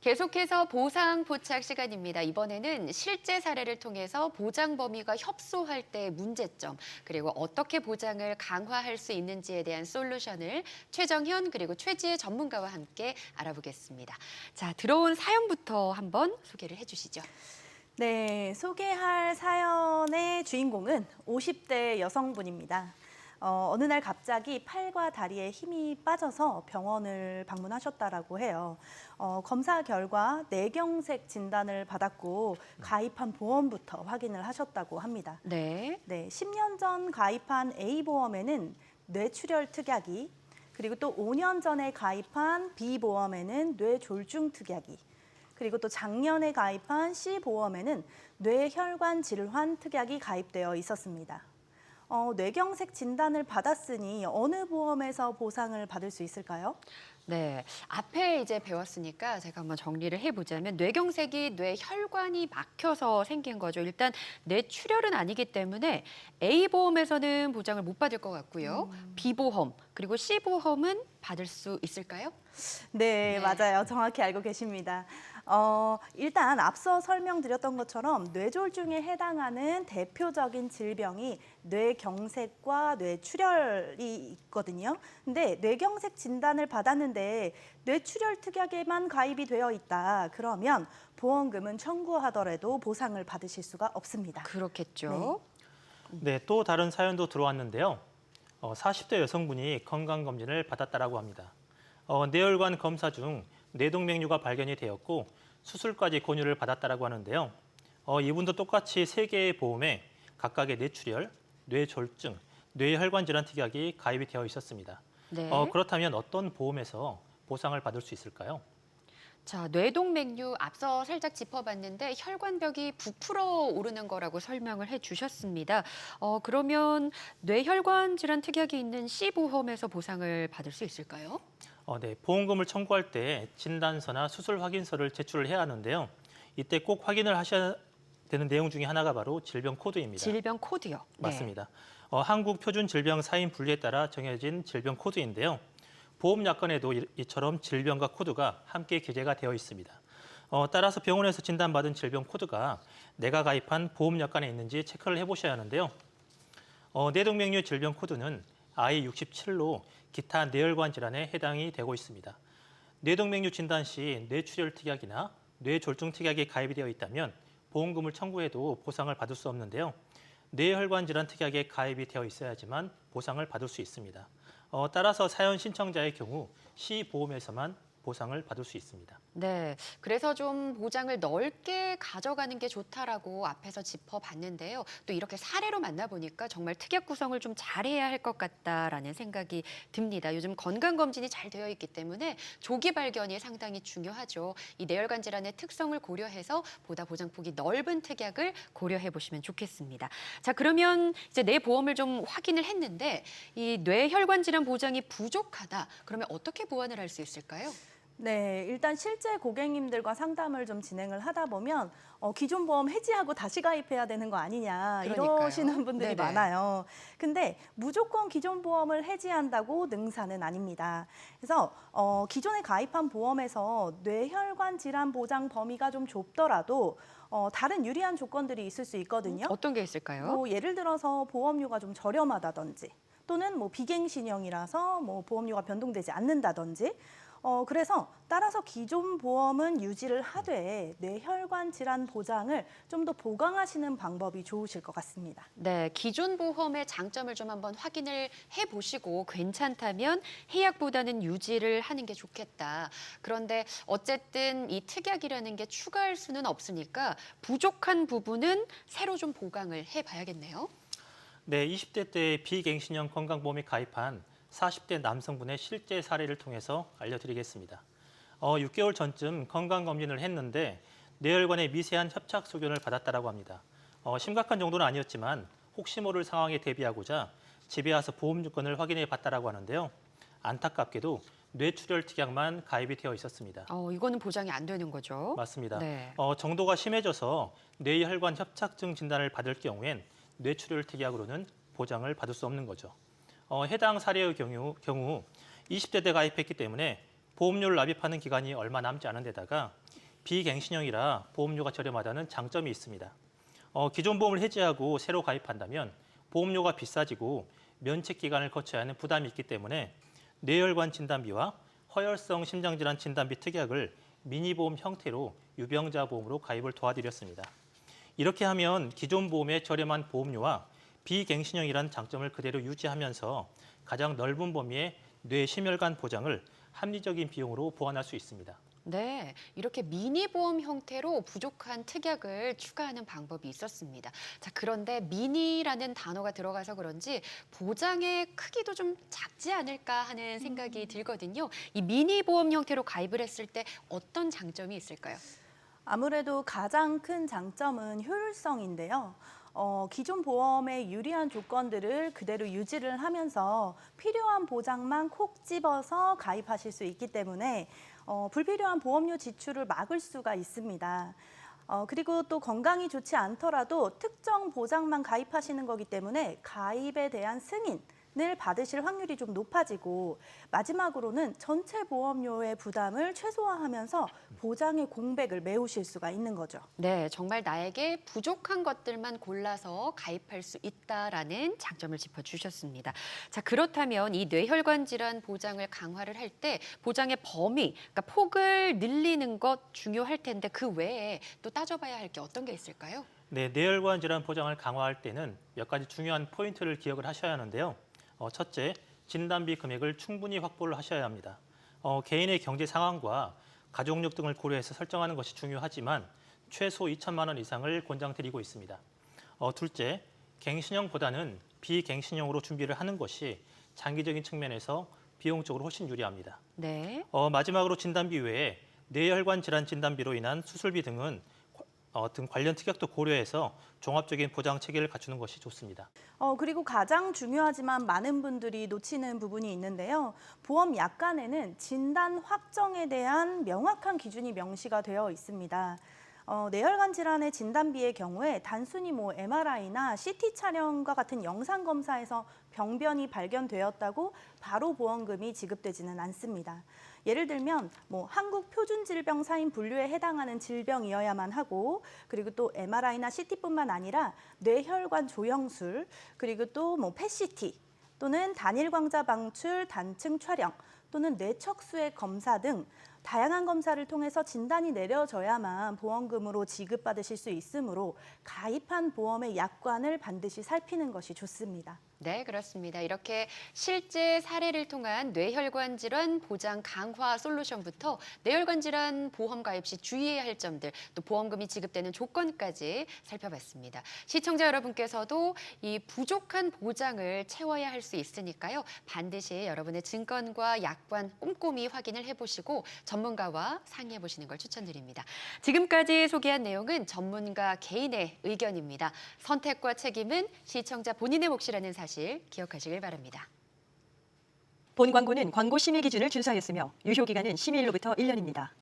계속해서 보상 포착 시간입니다. 이번에는 실제 사례를 통해서 보장 범위가 협소할 때의 문제점, 그리고 어떻게 보장을 강화할 수 있는지에 대한 솔루션을 최정현 그리고 최지혜 전문가와 함께 알아보겠습니다. 자, 들어온 사연부터 한번 소개를 해주시죠. 네, 소개할 사연의 주인공은 50대 여성분입니다. 어, 어느 날 갑자기 팔과 다리에 힘이 빠져서 병원을 방문하셨다라고 해요. 어, 검사 결과 뇌경색 진단을 받았고 가입한 보험부터 확인을 하셨다고 합니다. 네. 네, 10년 전 가입한 A보험에는 뇌출혈 특약이 그리고 또 5년 전에 가입한 B보험에는 뇌졸중 특약이 그리고 또 작년에 가입한 C보험에는 뇌혈관 질환 특약이 가입되어 있었습니다. 어, 뇌경색 진단을 받았으니 어느 보험에서 보상을 받을 수 있을까요? 네, 앞에 이제 배웠으니까 제가 한번 정리를 해보자면 뇌경색이 뇌 혈관이 막혀서 생긴 거죠. 일단 뇌 출혈은 아니기 때문에 A 보험에서는 보장을 못 받을 것 같고요. B 보험 그리고 C 보험은 받을 수 있을까요? 네, 네. 맞아요. 정확히 알고 계십니다. 어, 일단 앞서 설명드렸던 것처럼 뇌졸중에 해당하는 대표적인 질병이 뇌경색과 뇌출혈이 있거든요. 근데 뇌경색 진단을 받았는 데 뇌출혈 특약에만 가입이 되어 있다. 그러면 보험금은 청구하더라도 보상을 받으실 수가 없습니다. 그렇겠죠. 네, 또 다른 사연도 들어왔는데요. 어, 40대 여성분이 건강검진을 받았다라고 합니다. 어, 뇌혈관 검사 중 뇌동맥류가 발견이 되었고 수술까지 권유를 받았다라고 하는데요. 어, 이분도 똑같이 세 개의 보험에 각각의 뇌출혈, 뇌졸중, 뇌혈관 질환 특약이 가입이 되어 있었습니다. 네. 어, 그렇다면 어떤 보험에서 보상을 받을 수 있을까요? 자, 뇌동맥류 앞서 살짝 짚어봤는데 혈관벽이 부풀어 오르는 거라고 설명을 해주셨습니다. 어, 그러면 뇌혈관 질환 특약이 있는 C 보험에서 보상을 받을 수 있을까요? 어, 네, 보험금을 청구할 때 진단서나 수술 확인서를 제출을 해야 하는데요. 이때 꼭 확인을 하셔야 되는 내용 중에 하나가 바로 질병 코드입니다. 질병 코드요. 네. 맞습니다. 어, 한국 표준 질병 사인 분류에 따라 정해진 질병 코드인데요. 보험 약관에도 이- 이처럼 질병과 코드가 함께 기재가 되어 있습니다. 어, 따라서 병원에서 진단받은 질병 코드가 내가 가입한 보험 약관에 있는지 체크를 해보셔야 하는데요. 어, 뇌동맥류 질병 코드는 I67로 기타 뇌혈관 질환에 해당이 되고 있습니다. 뇌동맥류 진단 시 뇌출혈 특약이나 뇌졸중 특약이 가입이 되어 있다면 보험금을 청구해도 보상을 받을 수 없는데요. 뇌혈관 질환 특약에 가입이 되어 있어야지만 보상을 받을 수 있습니다. 어, 따라서 사연 신청자의 경우 C 보험에서만 보상을 받을 수 있습니다. 네, 그래서 좀 보장을 넓게 가져가는 게 좋다라고 앞에서 짚어봤는데요. 또 이렇게 사례로 만나보니까 정말 특약 구성을 좀 잘해야 할 것 같다라는 생각이 듭니다. 요즘 건강검진이 잘 되어 있기 때문에 조기 발견이 상당히 중요하죠. 이 뇌혈관 질환의 특성을 고려해서 보다 보장폭이 넓은 특약을 고려해 보시면 좋겠습니다. 자, 그러면 이제 내 보험을 좀 확인을 했는데 이 뇌혈관 질환 보장이 부족하다. 그러면 어떻게 보완을 할 수 있을까요? 네, 일단 실제 고객님들과 상담을 좀 진행을 하다 보면 어, 기존 보험 해지하고 다시 가입해야 되는 거 아니냐 그러니까요. 이러시는 분들이 네네. 많아요. 근데 무조건 기존 보험을 해지한다고 능사는 아닙니다. 그래서 어, 기존에 가입한 보험에서 뇌혈관 질환 보장 범위가 좀 좁더라도 어, 다른 유리한 조건들이 있을 수 있거든요. 어떤 게 있을까요? 뭐 예를 들어서 보험료가 좀 저렴하다든지 또는 뭐 비갱신형이라서 뭐 보험료가 변동되지 않는다든지 어 그래서 따라서 기존 보험은 유지를 하되 뇌혈관 질환 보장을 좀 더 보강하시는 방법이 좋으실 것 같습니다. 네, 기존 보험의 장점을 좀 한번 확인을 해보시고 괜찮다면 해약보다는 유지를 하는 게 좋겠다. 그런데 어쨌든 이 특약이라는 게 추가할 수는 없으니까 부족한 부분은 새로 좀 보강을 해봐야겠네요. 네, 20대 때 비갱신형 건강보험에 가입한 40대 남성분의 실제 사례를 통해서 알려드리겠습니다. 어, 6개월 전쯤 건강검진을 했는데 뇌혈관에 미세한 협착 소견을 받았다라고 합니다. 어, 심각한 정도는 아니었지만 혹시 모를 상황에 대비하고자 집에 와서 보험 요건을 확인해 봤다라고 하는데요. 안타깝게도 뇌출혈 특약만 가입이 되어 있었습니다. 어, 이거는 보장이 안 되는 거죠. 맞습니다. 네. 어, 정도가 심해져서 뇌혈관 협착증 진단을 받을 경우엔 뇌출혈 특약으로는 보장을 받을 수 없는 거죠. 어, 해당 사례의 경우, 경우 20대 때 가입했기 때문에 보험료를 납입하는 기간이 얼마 남지 않은 데다가 비갱신형이라 보험료가 저렴하다는 장점이 있습니다. 어, 기존 보험을 해지하고 새로 가입한다면 보험료가 비싸지고 면책 기간을 거쳐야 하는 부담이 있기 때문에 뇌혈관 진단비와 허혈성 심장질환 진단비 특약을 미니보험 형태로 유병자 보험으로 가입을 도와드렸습니다. 이렇게 하면 기존 보험의 저렴한 보험료와 비갱신형이란 장점을 그대로 유지하면서 가장 넓은 범위의 뇌 심혈관 보장을 합리적인 비용으로 보완할 수 있습니다. 네, 이렇게 미니 보험 형태로 부족한 특약을 추가하는 방법이 있었습니다. 자, 그런데 미니라는 단어가 들어가서 그런지 보장의 크기도 좀 작지 않을까 하는 생각이 들거든요. 이 미니 보험 형태로 가입을 했을 때 어떤 장점이 있을까요? 아무래도 가장 큰 장점은 효율성인데요. 어, 기존 보험의 유리한 조건들을 그대로 유지를 하면서 필요한 보장만 콕 집어서 가입하실 수 있기 때문에 어, 불필요한 보험료 지출을 막을 수가 있습니다. 어, 그리고 또 건강이 좋지 않더라도 특정 보장만 가입하시는 거기 때문에 가입에 대한 승인 을 받으실 확률이 좀 높아지고 마지막으로는 전체 보험료의 부담을 최소화하면서 보장의 공백을 메우실 수가 있는 거죠. 네, 정말 나에게 부족한 것들만 골라서 가입할 수 있다라는 장점을 짚어주셨습니다. 자, 그렇다면 이 뇌혈관 질환 보장을 강화를 할 때 보장의 범위, 그러니까 폭을 늘리는 것 중요할 텐데 그 외에 또 따져봐야 할 게 어떤 게 있을까요? 네, 뇌혈관 질환 보장을 강화할 때는 몇 가지 중요한 포인트를 기억을 하셔야 하는데요. 어, 첫째, 진단비 금액을 충분히 확보를 하셔야 합니다. 어, 개인의 경제 상황과 가족력 등을 고려해서 설정하는 것이 중요하지만 최소 2천만 원 이상을 권장드리고 있습니다. 어, 둘째, 갱신형보다는 비갱신형으로 준비를 하는 것이 장기적인 측면에서 비용적으로 훨씬 유리합니다. 네. 어, 마지막으로 진단비 외에 뇌혈관 질환 진단비로 인한 수술비 등은 어, 등 관련 특약도 고려해서 종합적인 보장 체계를 갖추는 것이 좋습니다. 어, 그리고 가장 중요하지만 많은 분들이 놓치는 부분이 있는데요. 보험 약관에는 진단 확정에 대한 명확한 기준이 명시가 되어 있습니다. 어, 뇌혈관 질환의 진단비의 경우에 단순히 뭐 MRI나 CT 촬영과 같은 영상 검사에서 병변이 발견되었다고 바로 보험금이 지급되지는 않습니다. 예를 들면 뭐 한국 표준 질병 사인 분류에 해당하는 질병이어야만 하고 그리고 또 MRI나 CT뿐만 아니라 뇌혈관 조영술 그리고 또 뭐 PET 또는 단일 광자 방출 단층 촬영 또는 뇌척수의 검사 등 다양한 검사를 통해서 진단이 내려져야만 보험금으로 지급받으실 수 있으므로 가입한 보험의 약관을 반드시 살피는 것이 좋습니다. 네, 그렇습니다. 이렇게 실제 사례를 통한 뇌혈관 질환 보장 강화 솔루션부터 뇌혈관 질환 보험 가입 시 주의해야 할 점들, 또 보험금이 지급되는 조건까지 살펴봤습니다. 시청자 여러분께서도 이 부족한 보장을 채워야 할 수 있으니까요. 반드시 여러분의 증권과 약관 꼼꼼히 확인을 해보시고 전문가와 상의해 보시는 걸 추천드립니다. 지금까지 소개한 내용은 전문가 개인의 의견입니다. 선택과 책임은 시청자 본인의 몫이라는 사실 기억하시길 바랍니다. 본 광고는 광고 심의 기준을 준수하였으며 유효 기간은 심의일로부터 1년입니다.